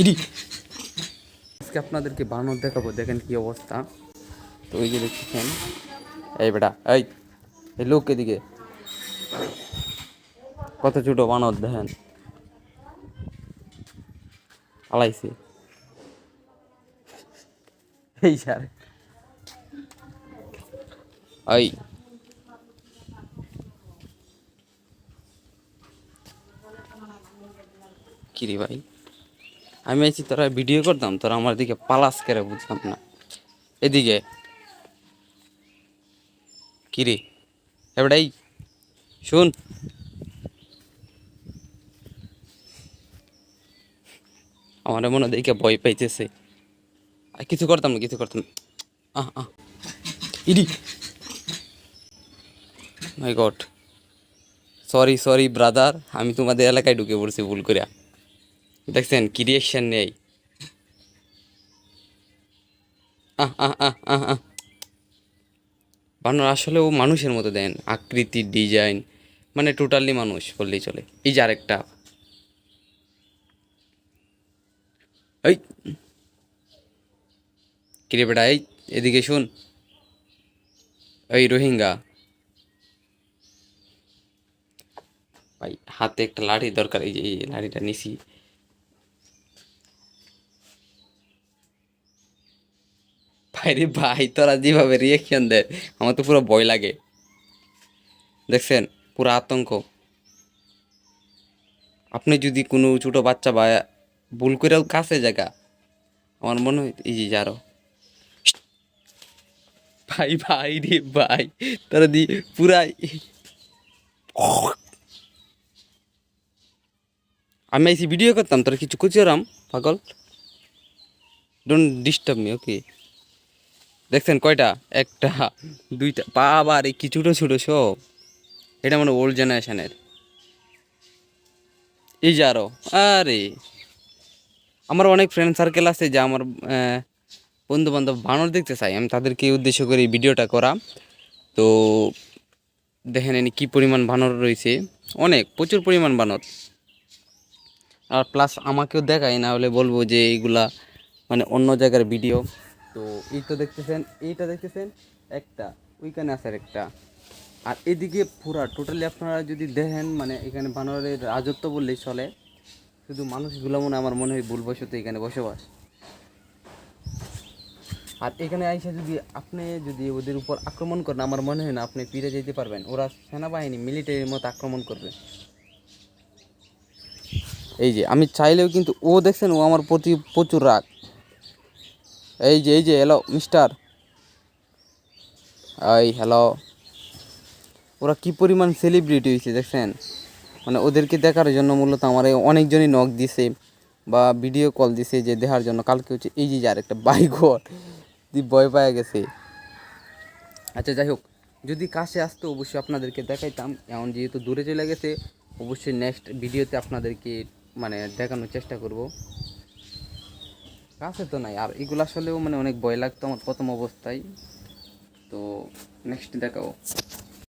ED. আজকে আপনাদেরকে বানর দেখাবো, দেখেন কি অবস্থা। তো ওই যে দেখছেন, এই বেটা, এই এই লোক এদিকে। কত ছোট বানর, দেখেন। আলাইছে এই স্যার। এই। কিরে ভাই? আমি আছি, তোরা ভিডিও করতাম, তোরা আমার দিকে পালাস করে বুঝতাম না। এদিকে। কিরে এবারে শুন। আমার মনে দেখে ভয় পাইতেছে। আর কিছু করতাম না, কিছু করতাম আহ আহ। ED my god sorry sorry brother আমি তোমাদের এলাকায় ঢুকে পড়ছি ভুল করে দেখছেন কি রিয়েকশন নেই। আহ আহ আহ আহ আহ। বানর আসলে ও মানুষের মতো দেন আকৃতি ডিজাইন মানে টোটালি মানুষ বললেই চলে। এই যে আরেকটা। এই। কিরে বেটা, এই, এদিকে শুন। এই রোহিঙ্গা। ভাই, হাতে একটা লাঠি দরকার, এই যে, এই লাঠিটা নিছি। ভাই রে ভাই, তোরা যেভাবে রিয়েকশন দেয় আমার তো পুরো ভয় লাগে। দেখছেন, পুরো আতঙ্ক। আপনি যদি কোনো ছোটো বাচ্চা বা ভুল করেও কাছে জায়গা, আমার মনে হয় এই যে যারো ভাই ভাই রে ভাই, তোরা দি পুরাই আমি এসে ভিডিও করতাম, তোরা কিছু কুচিরাম পাগল? ডোন্ট ডিস্টার্ব মি ওকে দেখছেন কয়টা? একটা, দুইটা বাবা রে কি ছোটো ছোটো সব। এটা মানে ওল্ড জেনারেশনের এই যে আরও, আরে। আমার অনেক ফ্রেন্ড সার্কেল আছে যা আমার বন্ধু বান্ধব বানর দেখতে চাই আমি তাদেরকে উদ্দেশ্য করে এই ভিডিওটা করা তো দেখেন এনে কী পরিমাণ বানর রয়েছে। অনেক, প্রচুর পরিমাণ বানর। আর প্লাস আমাকেও দেখায়, না হলে বলব যে এইগুলা মানে অন্য জায়গার ভিডিও তো এই তো দেখতেছেন, এইটা দেখতেছেন, একটা, ওইখানে আছে একটা আর এদিকে পুরা টোটালি আপনারা যদি দেখেন মানে এখানে বানরের রাজত্ব বললেই চলে, শুধু মানুষগুলো মনে আমার মনে হয় ভুলবশত এখানে বসবাস। আর এখানে আইসা যদি আপনি যদি ওদের উপর আক্রমণ করেন, আমার মনে হয় না আপনি ফিরে যেতে পারবেন। ওরা সেনাবাহিনী মিলিটারির মতো আক্রমণ করবে। এই যে, আমি চাইলেও কিন্তু ও দেখছেন, ও আমার প্রতি প্রচুর রাগ। এই যে এই যে হ্যালো মিস্টার এই হ্যালো ওরা কি পরিমাণ সেলিব্রিটি হয়েছে দেখছেন? মানে ওদেরকে দেখার জন্য মূলত আমার অনেকজনই নখ দিছে বা ভিডিও কল দিছে যে দেখার জন্য। কালকে হচ্ছে এই যে আর একটা বাইকর ভয় পাওয়া গেছে। আচ্ছা যাই হোক, যদি কাছে আসতো অবশ্যই আপনাদেরকে দেখাইতাম। এমন যেহেতু দূরে চলে গেছে, অবশ্যই নেক্সট ভিডিওতে আপনাদেরকে মানে দেখানোর চেষ্টা করব। কাছে তো নাই। আর এগুলো আসলেও মানে অনেক ভয় লাগতো আমার প্রথম অবস্থায়। তো নেক্সট দেখাও।